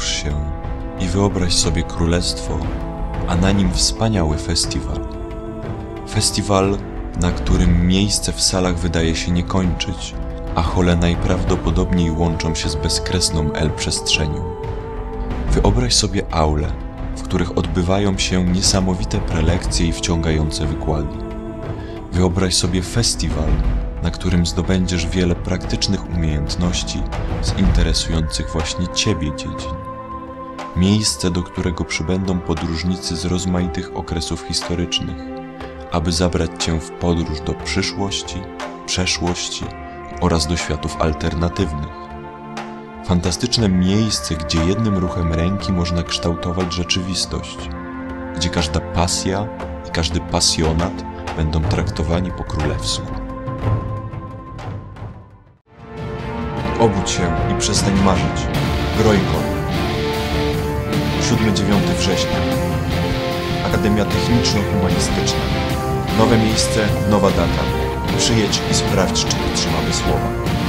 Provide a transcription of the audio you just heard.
Się i wyobraź sobie królestwo, a na nim wspaniały festiwal. Festiwal, na którym miejsce w salach wydaje się nie kończyć, a hole najprawdopodobniej łączą się z bezkresną L przestrzenią. Wyobraź sobie aule, w których odbywają się niesamowite prelekcje i wciągające wykłady. Wyobraź sobie festiwal, na którym zdobędziesz wiele praktycznych umiejętności z interesujących właśnie Ciebie dziedzin. Miejsce, do którego przybędą podróżnicy z rozmaitych okresów historycznych, aby zabrać Cię w podróż do przyszłości, przeszłości oraz do światów alternatywnych. Fantastyczne miejsce, gdzie jednym ruchem ręki można kształtować rzeczywistość, gdzie każda pasja i każdy pasjonat będą traktowani po królewsku. Obudź się i przestań marzyć. Grojkor. 7-9 września. Akademia Techniczno-Humanistyczna. Nowe miejsce, nowa data. Przyjedź i sprawdź, czy dotrzymamy słowa.